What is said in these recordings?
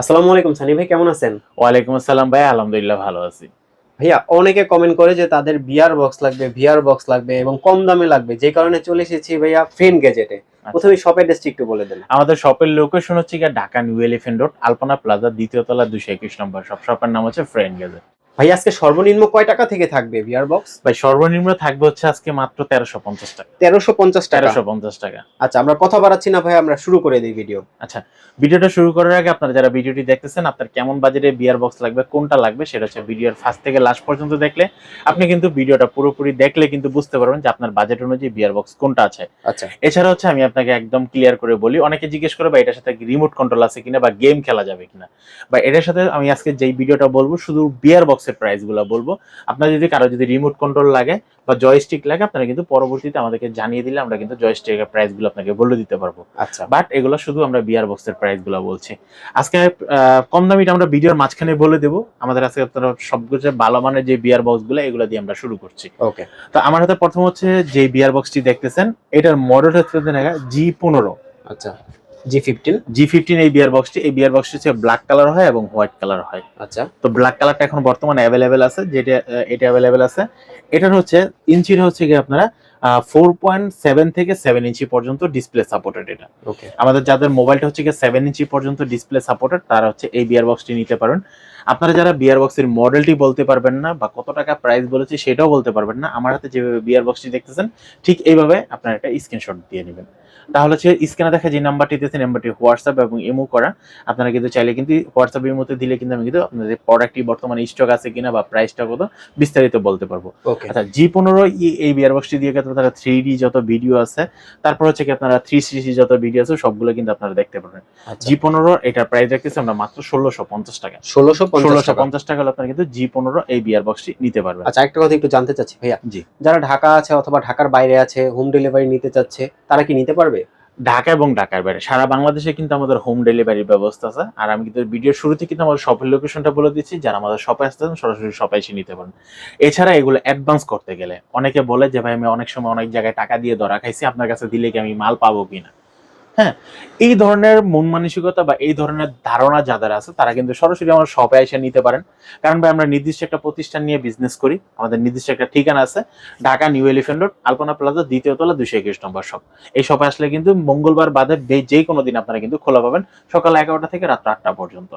আসসালামু আলাইকুম সানি ভাই কেমন আছেন? ওয়ালাইকুম আসসালাম ভাই আলহামদুলিল্লাহ ভালো আছি। ভাইয়া অনেকে কমেন্ট করে যে তাদের বিয়ার বক্স লাগবে ভিআর বক্স লাগবে এবং কম দামে লাগবে। যে কারণে চলে এসেছি ভাইয়া ফেন গ্যাজেটে প্রথমে শপের ডিস্ট্রিক্ট একটু বলে দেন। আমাদের শপের লোকেশন হচ্ছে Dhaka new elephant road Alpana plaza দ্বিতীয় তলা দুশো একুশ নম্বর। শপ শপের নাম হচ্ছে ফ্রেন্ড গেজেট ভাই আজকে সর্বনিম্ন কয় টাকা থেকে থাকবে ভিআর বক্স? ভাই সর্বনিম্ন থাকবে হচ্ছে আজকে মাত্র তেরোশো পঞ্চাশ টাকা। তেরোশো পঞ্চাশ টাকা? তেরোশো পঞ্চাশ টাকা। আচ্ছা আমরা কথা বাড়াচ্ছি না ভাই আমরা শুরু করে দিই ভিডিও আচ্ছা ভিডিওটা শুরু করার আগে আপনারা যারা ভিডিওটি দেখতেছেন আপনার কেমন বাজেটে বিয়ার বক্স লাগবে কোনটা লাগবে সেটা হচ্ছে ভিডিওর ফার্স্ট থেকে লাস্ট পর্যন্ত দেখলে আপনি কিন্তু ভিডিওটা পুরোপুরি দেখলে কিন্তু বুঝতে পারবেন যে আপনার বাজেট অনুযায়ী বিয়ার বক্স কোনটা আছে। আচ্ছা। এছাড়া হচ্ছে আমি আপনাকে একদম ক্লিয়ার করে বলি অনেকে জিজ্ঞেস করে বা এটার সাথে রিমোট কন্ট্রোল আছে কিনা বা গেম খেলা যাবে কিনা? বা এটার সাথে আমি আজকে যেই ভিডিওটা বলব শুধু বিয়ার বক্সের প্রাইসগুলো বলব। আপনার যদি কারও যদি রিমোট কন্ট্রোল লাগে বা জয়স্টিক লাগে আপনারা কিন্তু পরবর্তীতে আমাদেরকে জানিয়ে দিলে আমরা কিন্তু জয়স্টিকের প্রাইসগুলো আপনাকে বলে দিতে পারব। আচ্ছা। বাট এগুলো শুধু আমরা বিয়ার বক্সের প্রাইসগুলো বলছি। আজকে কম দামিটা আমরা ভিডিওর মাঝখানে বলে দেবো। আমাদের আজকে আপনারা সবকিছু ভালো মানের যে বিয়ার বক্সগুলো এগুলো দিয়ে আমরা শুরু করছি। ওকে তো আমার হাতে প্রথম হচ্ছে যে বিয়ার বক্সটি দেখতেছেন এটার মডেল হচ্ছে জি পনেরো। আচ্ছা। জি ফিফটিন জি ফিফটিন এই বিয়ার বক্সটি এই বিয়ার বক্সটি হচ্ছে ব্ল্যাক কালার হয় এবং হোয়াইট কালার হয়। আচ্ছা। তো ব্ল্যাক কালারটা এখন বর্তমানে অ্যাভেলেবেল আছে যেটা এটা অ্যাভেলেবেল আছে। এটার হচ্ছে ইঞ্চিটা হচ্ছে কি আপনারা ফোর পয়েন্ট সেভেন থেকে সেভেন ইঞ্চি পর্যন্ত ডিসপ্লে সাপোর্টেড এটা। ওকে আমাদের যাদের মোবাইলটা হচ্ছে কি সেভেন ইঞ্চি পর্যন্ত ডিসপ্লে সাপোর্টেড তারা হচ্ছে এই বিয়ার বক্সটি নিতে পারেন। আপনারা যারা বিয়ার বক্সের মডেলটি বলতে পারবেন না বা কত টাকা প্রাইস বলেছি সেটাও বলতে পারবেন না আমার হাতে যেভাবে বিয়ার বক্সটি দেখতেছেন ঠিক এইভাবে আপনারা একটা স্ক্রিনশট দিয়ে নেবেন। তাহলে হচ্ছে স্ক্রিনে দেখা যে নাম্বারটি দিয়েছে নাম্বারটি হোয়াটসঅ্যাপ এবং ইমো করা। আপনারা কিন্তু চাইলে কিন্তু হোয়াটসঅ্যাপ ইমোতে দিলে কিন্তু আমি কিন্তু আপনাদের প্রোডাক্টটি বর্তমানে স্টক আছে কিনা বা প্রাইসটা কত বিস্তারিত বলতে পারব। আচ্ছা জি পনেরো এই বিয়ার বক্সটি দিয়ে কিন্তু আপনারা থ্রি ডি যত ভিডিও আছে তারপর হচ্ছে কি আপনারা থ্রি সিসি যত ভিডিও আছে সবগুলো কিন্তু আপনারা দেখতে পারবেন। আচ্ছা। জি পনেরো এটার প্রাইস রাখতেছি আমরা মাত্র ষোলোশো পঞ্চাশ টাকা। ষোলোশো ষোলোশো পঞ্চাশ টাকা হলে আপনারা কিন্তু জি পনেরো এই বিয়ার বক্সটি নিতে পারবেন। আচ্ছা একটা কথা একটু জানতে চাচ্ছি ভাইয়া। জি। যারা ঢাকা আছে অথবা ঢাকার বাইরে আছে হোম ডেলিভারি নিতে চাচ্ছে তারা কি নিতে পারবে? ঢাকা এবং ঢাকার বাইরে। সারা বাংলাদেশে কিন্তু আমাদের হোম ডেলিভারির ব্যবস্থা আছে। আর আমি কিন্তু ভিডিওর শুরুতে কিন্তু আমাদের শপের লোকেশনটা বলে দিচ্ছি। যারা আমাদের শপে চান, সরাসরি শপে এসে নিতে পারেন। এছাড়া এগুলো অ্যাডভান্স করতে গেলে অনেকে বলে যে, ভাই, আমি অনেক সময় অনেক জায়গায় টাকা দিয়ে ধরা খাইছি। আপনার কাছে দিলে কি আমি মাল পাবো কিনা? হ্যাঁ এই ধরনের মন মানসিকতা বা এই ধরনের ধারণা যাদের আছে তারা কিন্তু সরাসরি আমার শপে এসে নিতে পারেন। কারণ ভাই আমরা নির্দিষ্ট একটা প্রতিষ্ঠান নিয়ে বিজনেস করি। আমাদের নির্দিষ্ট একটা ঠিকানা আছে Dhaka new elephant road Alpana plaza দ্বিতীয় তলা দুশো একুশ নম্বর শপ এই শপে আসলে কিন্তু মঙ্গলবার বাদে যে কোনো দিন আপনারা কিন্তু খোলা পাবেন সকাল এগারোটা থেকে রাত্র আটটা পর্যন্ত।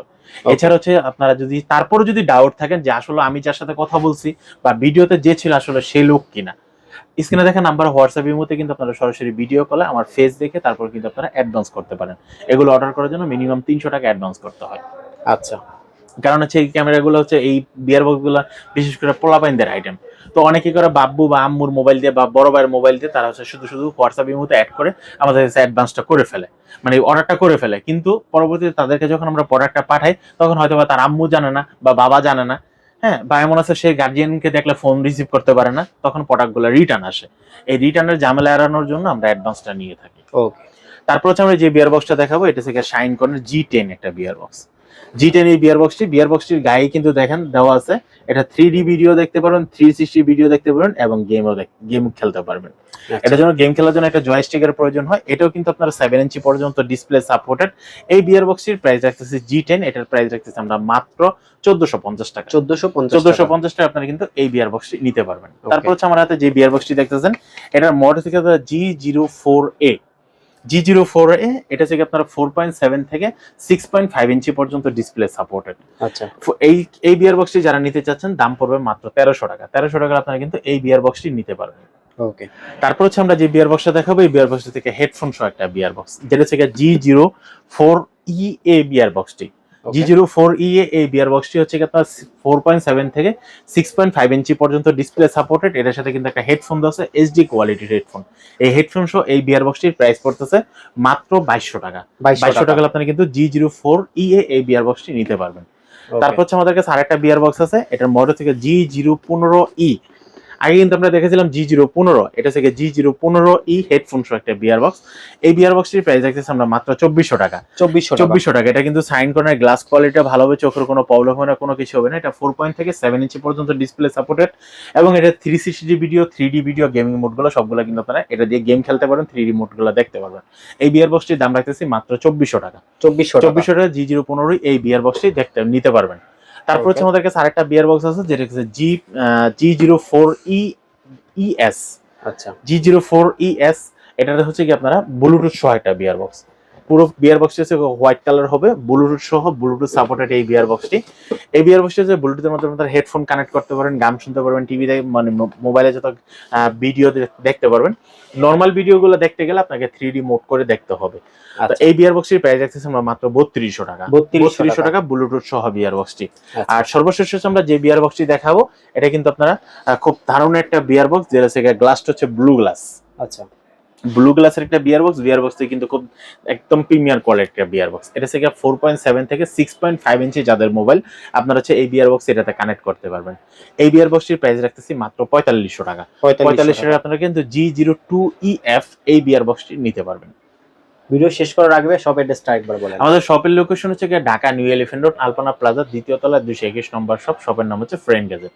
এছাড়া হচ্ছে আপনারা যদি তারপরে যদি ডাউট থাকেন যে আসলে আমি যার সাথে কথা বলছি বা ভিডিওতে যে ছিল আসলে সে লোক কিনা স্ক্রিনে দেখা নাম্বার হোয়াটসঅ্যাপ মধ্যে কিন্তু আপনারা সরাসরি ভিডিও কলে আমার ফেস দেখে তারপর কিন্তু আপনারা অ্যাডভান্স করতে পারেন। এগুলো অর্ডার করার জন্য মিনিমাম তিনশো টাকা অ্যাডভান্স করতে হয়। আচ্ছা। কারণ হচ্ছে এই ক্যামেরাগুলো হচ্ছে এই বিয়ার বক্সগুলো বিশেষ করে পোলাপাইনদের আইটেম তো অনেকে করে বাব্বু বা আম্মুর মোবাইল দিয়ে বা বড় ভাইয়ের মোবাইল দিয়ে তারা হচ্ছে শুধু শুধু হোয়াটসঅ্যাপ মধ্যে অ্যাড করে আমাদের কাছে অ্যাডভান্সটা করে ফেলে। মানে অর্ডারটা করে ফেলে। কিন্তু পরবর্তীতে তাদেরকে যখন আমরা প্রোডাক্টটা পাঠাই তখন হয়তো বা তার আম্মু জানে না বা বাবা জানে না হ্যাঁ ভাই এমন আছে সে গার্জিয়ানকে দেখলে ফোন রিসিভ করতে পারে না তখন প্রোডাক্টগুলো রিটার্ন আসে। এই রিটার্নের ঝামেলা এড়ানোর জন্য আমরা অ্যাডভান্সটা নিয়ে থাকি। ওকে তারপর হচ্ছে আমরা যে বিয়ার বক্সটা দেখাবো এটা থেকে শাইন কর্নের জি টেন একটা বিয়ার বক্স জি টেন এই বিয়ার বক্সটি বিয়ার বক্সটির গায়ে কিন্তু দেখেন দেওয়া আছে। এটা থ্রি ডি ভিডিও দেখতে পারবেন থ্রি সিক্সটি ভিডিও দেখতে পারবেন এবং গেমও গেম খেলতে পারবেন। এটার জন্য গেম খেলার জন্য একটা জয়স্টিকের প্রয়োজন হয় এটাও কিন্তু আপনার সেভেন ইঞ্চি পর্যন্ত ডিসপ্লে সাপোর্টেড এই বিয়ার বক্সটির প্রাইস রাখতেছি জি টেন এটার প্রাইস রাখতেছি আমরা মাত্র চোদ্দশো পঞ্চাশ টাকা। চোদ্দশো চোদ্দশো পঞ্চাশ টাকা আপনারা কিন্তু এই বিয়ার বক্সটি নিতে পারবেন। তারপর হচ্ছে আমার হাতে যে বিয়ার বক্সটি দেখতেছেন এটার মডেল থেকে G zero four A G zero four A এটা থেকে আপনার ফোর পয়েন্ট সেভেন থেকে সিক্স পয়েন্ট ফাইভ ইঞ্চি পর্যন্ত ডিসপ্লে সাপোর্টেড আচ্ছা। এই এই বিয়ার বক্সটি যারা নিতে চাচ্ছেন দাম পড়বে মাত্র তেরোশো টাকা। তেরোশো টাকা আপনারা কিন্তু এই বিয়ার বক্সটি নিতে পারবেন। ওকে তারপর হচ্ছে আমরা যে বিয়ার বক্সটা দেখাবো এই বিয়ার বক্সটা থেকে হেডফোন সহ একটা বিয়ার বক্স যেটা থেকে জি জিরো ফোর ই এ বিয়ার বক্সটি জি জিরো ফোর ই এই বিয়ার বক্সটি হচ্ছে কি আপনার ফোর পয়েন্ট সেভেন থেকে সিক্স পয়েন্ট ফাইভ ইঞ্চি পর্যন্ত ডিসপ্লে সাপোর্টেড এটার সাথে কিন্তু একটা হেডফোন দেওয়া আছে এইচডি কোয়ালিটির হেডফোন এই হেডফোন সহ এই বিয়ার বক্সটির প্রাইস পড়তেছে মাত্র বাইশশো টাকা। বাইশশো টাকা। হলে আপনারা কিন্তু জি জিরো ফোর ই এ এই বিয়ার বক্সটি নিতে পারবেন। তারপর হচ্ছে আমাদের কাছে আরেকটা বিয়ার বক্স আছে এটার মডেল থেকে জি জিরো পনেরো ই আগে কিন্তু আমরা দেখেছিলাম জি জিরো পনেরো এটা থেকে জি জিরো পনেরো ই হেডফোন সহ একটা বিয়ার বক্স এই বিয়ার বক্সটির প্রাইস রাখতেছি আমরা মাত্র চব্বিশশো টাকা। চব্বিশশো চব্বিশ চব্বিশশো টাকা। এটা কিন্তু সাইন কর্নার গ্লাস কোয়ালিটি ভালো হবে চোখের কোনো প্রবলেম হবে না কোনো কিছু হবে না। এটা ফোর পয়েন্ট থেকে সেভেন ইঞ্চি পর্যন্ত ডিসপ্লে সাপোর্টেড এবং এটা three sixty video three D video gaming মোডগুলো সবগুলো কিন্তু আপনারা এটা দিয়ে গেম খেলতে পারেন থ্রি ডি মোডগুলো দেখতে পারবেন। এই বিয়ার বক্সটির দাম রাখতেছি মাত্র চব্বিশশো টাকা। চব্বিশশো চব্বিশশো টাকা জি জিরো পনেরোই এই বিয়ার বক্সটি দেখতে নিতে পারবেন। তারপর হচ্ছে আমাদের কাছে আরেকটা বিয়ার বক্স আছে যেটা হচ্ছে G G zero four E ES আচ্ছা। জি জিরো ফোর ইএস এটা হচ্ছে কি আপনারা ব্লুটুথ সহ একটা বিয়ার বক্স পুরো বিয়ার বক্সটি হচ্ছে হোয়াইট কালার হবে ব্লুটুথ সহ ব্লুটুথ সাপোর্টেড এই বিয়ার বক্সটি এই বিয়ার বক্সটি হচ্ছে ব্লুটুথের মাধ্যমে আপনারা হেডফোন কানেক্ট করতে পারেন গান শুনতে পারবেন টিভি মানে মোবাইলে যত ভিডিও দেখতে পারবেন। নর্মাল ভিডিওগুলো দেখতে গেলে আপনাকে থ্রি ডি মোড করে দেখতে হবে। আচ্ছা। এই বিয়ার বক্সটির প্রাইস রাখতেছি আমরা মাত্র বত্রিশশো টাকা। বত্রিশশো টাকা। ব্লুটুথ সহ বিয়ার বক্সটি আচ্ছা। আর সর্বশেষ হচ্ছে আমরা যে বিয়ার বক্সটি দেখাবো এটা কিন্তু আপনারা খুব দারুণ একটা বিয়ার বক্স যেটা হচ্ছে গ্লাসটা হচ্ছে ব্লু গ্লাস আচ্ছা। ব্লু গ্লাসের একটা বিয়ার বক্স বিয়ার বক্স কিন্তু খুব একদম প্রিমিয়ার কোয়ালিটির একটা বিয়ার বক্স এটা থেকে ফোর পয়েন্ট সেভেন থেকে সিক্স পয়েন্ট ফাইভ ইঞ্চি যাদের মোবাইল আপনারা হচ্ছে এই বিয়ার বক্স এটাতে কানেক্ট করতে পারবেন। এই বিয়ার বক্সটির প্রাইস রাখতেছি মাত্র পঁয়তাল্লিশশো টাকা। পঁয়তাল্লিশশো টাকা। আপনারা কিন্তু G zero two E F এই বিয়ার বক্সটি নিতে পারবেন। ভিডিও শেষ করার আগে সব অ্যাড্রেসটা একবার বলেন। আমাদের শপের লোকেশন হচ্ছে Dhaka new elephant road Alpana plaza দ্বিতীয় তলা দুশো একুশ নম্বর শপ শপের নাম হচ্ছে ফ্রেন্ড গেজেট